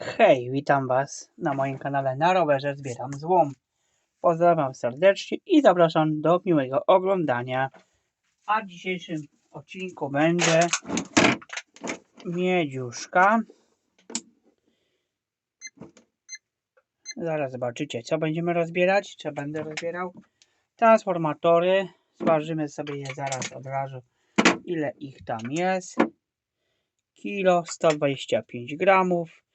Hej, witam Was na moim kanale Na rowerze zbieram złom. Pozdrawiam serdecznie i zapraszam do miłego oglądania. A w dzisiejszym odcinku będzie miedziuszka. Zaraz zobaczycie, co będziemy rozbierać, co będę rozbierał. Transformatory. Zważymy sobie je zaraz od razu, ile ich tam jest. Kilo 125 gramów.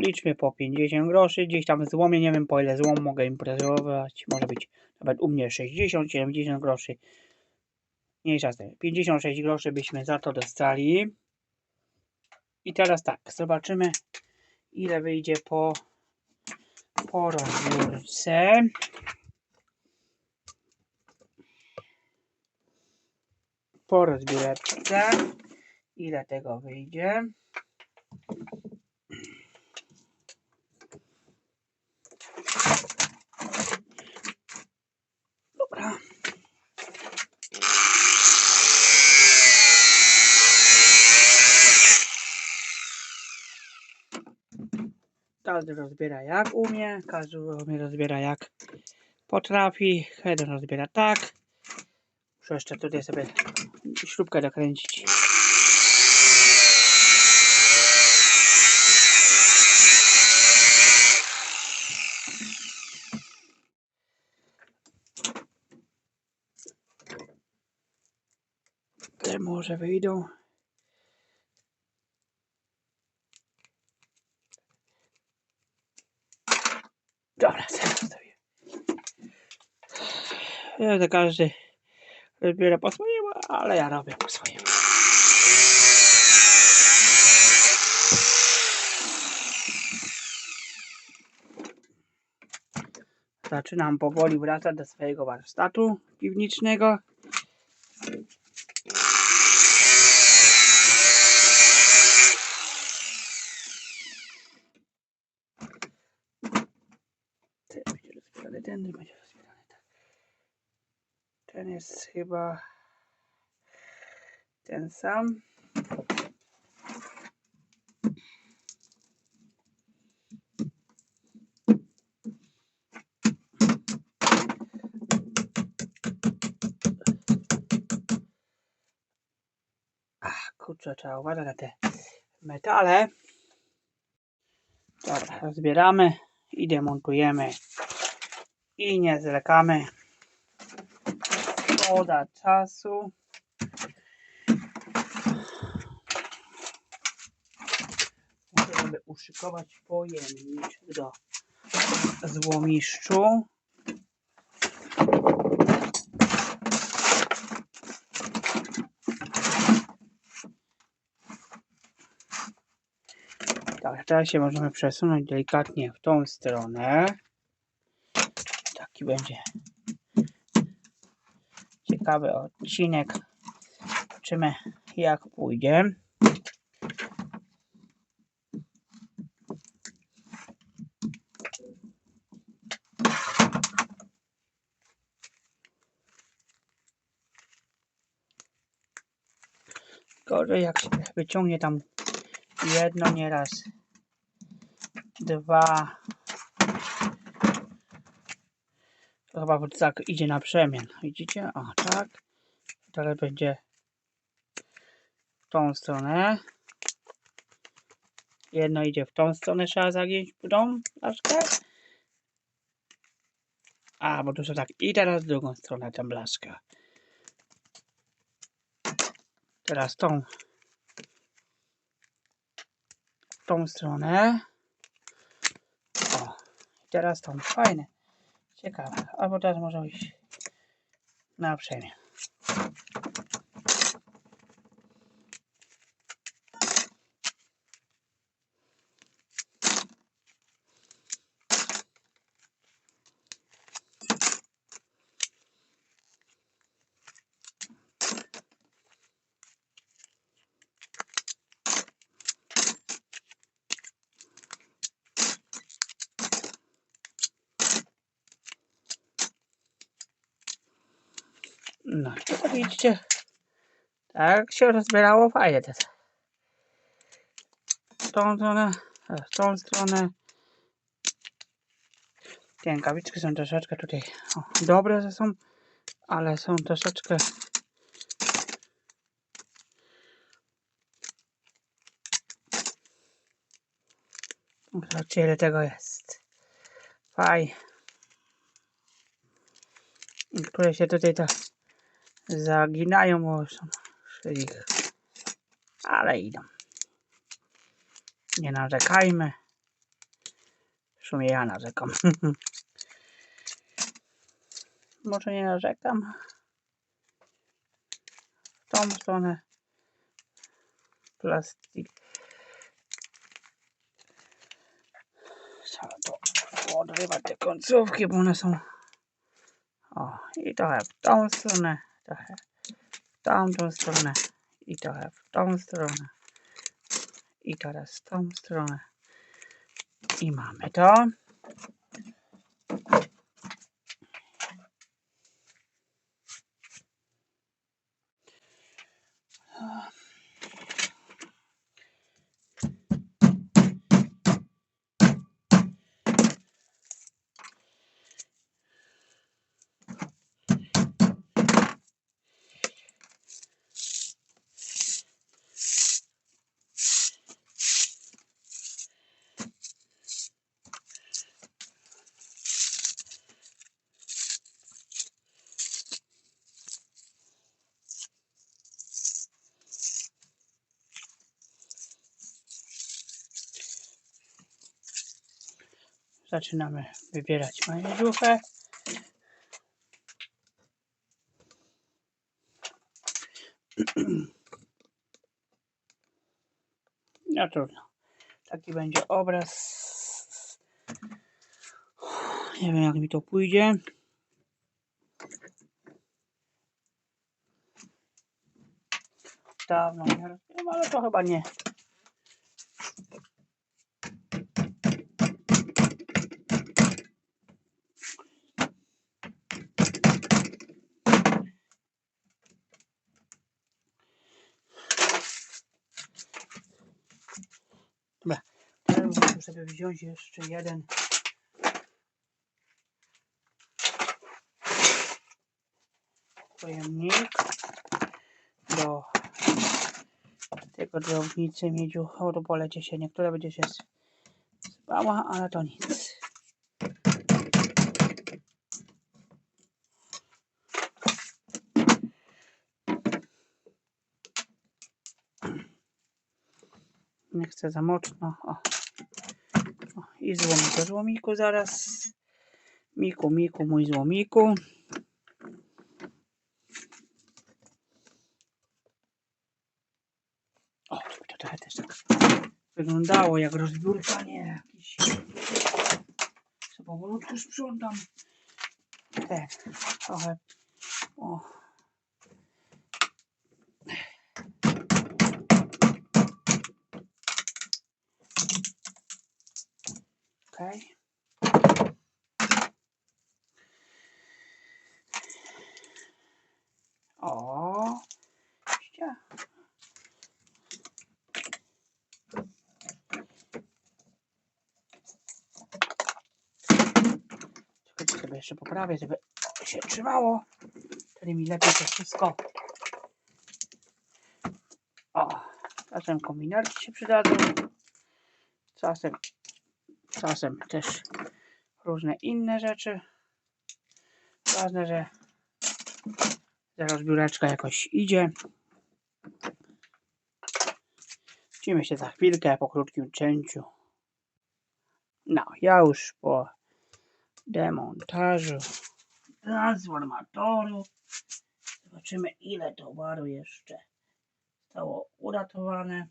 Liczmy po 50 groszy. Gdzieś tam złomie, nie wiem po ile złom mogę imprezować. Może być nawet u mnie 60, 70 groszy. Mniejsza z tym. 56 groszy byśmy za to dostali. I teraz tak, zobaczymy ile wyjdzie po, po rozbiórce. Po rozbiórce. Ile tego wyjdzie? Każdy rozbiera jak umie, każdy rozbiera jak potrafi. Jeden rozbiera tak. Muszę jeszcze tutaj sobie śrubkę dokręcić. Te może wyjdą. Dobra, teraz sobie. Ja to każdy rozbiera po swojemu, ale ja robię po. Zaczynam powoli wracać do swojego warsztatu piwniczego. Ten będzie rozbierany, będzie rozbierany. Ten jest chyba ten sam. Ach, kurczę, trzeba uważać na te metale. Dobra, rozbieramy i demontujemy i nie zwlekamy. Szkoda czasu. Sobie uszykować pojemniczek do złomiszczu. Tak, teraz się możemy przesunąć delikatnie w tą stronę. Taki będzie ciekawy odcinek. Zobaczymy jak pójdzie. Gorzej jak się wyciągnie tam jedno nieraz, dwa. Chyba tak idzie na przemian. Widzicie? O, tak. Teraz będzie w tą stronę. Jedno idzie w tą stronę, trzeba zagiąć tą blaszkę. A, bo tu są tak. I teraz w drugą stronę tę blaszkę. Teraz tą tą stronę. O, teraz tą. Fajne. Ciekawe. Albo teraz może iść na przemian. No, to widzicie. Tak się rozbierało fajnie teraz. Tą stronę w tą stronę. Te rękawiczki są troszeczkę tutaj o, dobre, że są, ale są troszeczkę Zobaczcie ile tego jest. Faj. Niektóre się tutaj tak zaginają, są ich. Ale idą. Nie narzekajmy. W sumie ja narzekam. Może nie narzekam. W tą stronę plastik. Trzeba to odrywać te końcówki, bo one są. O, i trochę w tą stronę, trochę w tamtą stronę, i trochę w tą stronę, i teraz w tą stronę. I mamy to. Zaczynamy wybierać manieżuchę. No trudno. Taki będzie obraz. Nie wiem jak mi to pójdzie. Dawno nie robiłem, ale to chyba nie. Muszę sobie wziąć jeszcze jeden. Pojemnik do tego drobnicy miedziu. Polecie się, niektóre będzie się spała, ale to nic. Nie chcę za mocno. O. I złomik do złomiku zaraz. Miku, miku, mój złomiku. O, to trochę też tak wyglądało jak rozbiórka, nie jakiś. Co powolutku sprzątam. Te, trochę. O. Okej. O. Ście. Czekajcie sobie jeszcze poprawię, żeby się trzymało. Wtedy mi lepiej to wszystko. O. Czasem kombinerki się przydadzą. Czasem czasem też różne inne rzeczy. Ważne, że że rozbióreczka jakoś idzie. Widzimy się za chwilkę po krótkim cięciu. No, ja już po demontażu transformatoru. Zobaczymy ile towaru jeszcze zostało uratowane.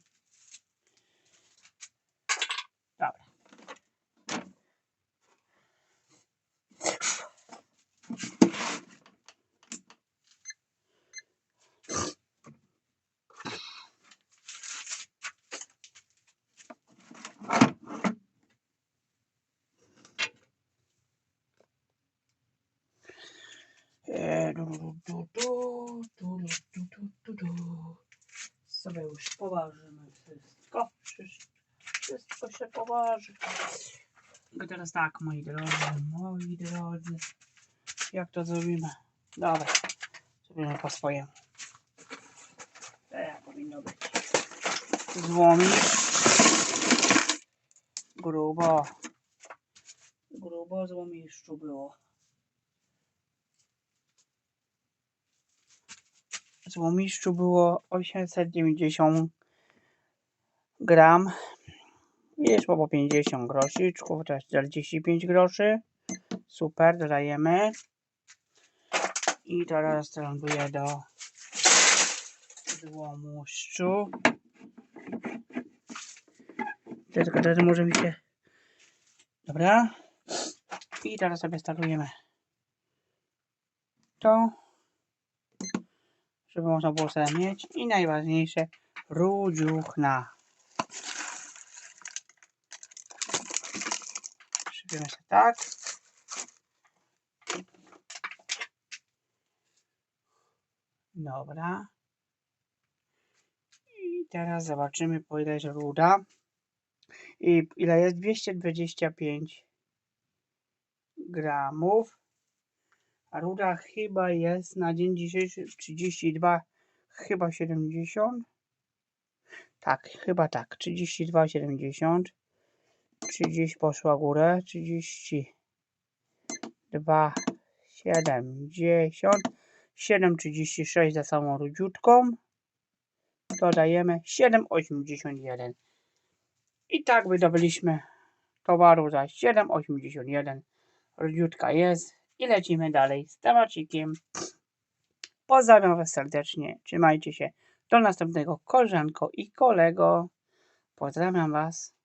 Wszystko. Wszystko. Się poważy. Tylko teraz tak, moi drodzy, moi drodzy. Jak to zrobimy? Dobra, zrobimy po swojemu. Tak powinno być. Złomisz. Grubo. Grubo złomiszczu było. Złomiszczu było 890 gram. Jest po 50 groszyczków, to jest 45 groszy. Super, dodajemy. I teraz ląduje do złomuszczu. Tylko teraz może mi się... Dobra. I teraz sobie startujemy to, żeby można było sobie mieć. I najważniejsze, rudziuchna. Przyjmiemy sobie tak. Dobra. I teraz zobaczymy po ile jest ruda. I ile jest? 225 gramów. A ruda chyba jest na dzień dzisiejszy 32, chyba 70. Tak, chyba tak. 32,70. 30 poszła górę. 32, 70. 7,36 za samą rudziutką. Dodajemy 7,81. I tak wydobyliśmy towaru za 7,81. Rudziutka jest. I lecimy dalej z temacikiem. Pozdrawiam Was serdecznie. Trzymajcie się. Do następnego koleżanko i kolego. Pozdrawiam Was.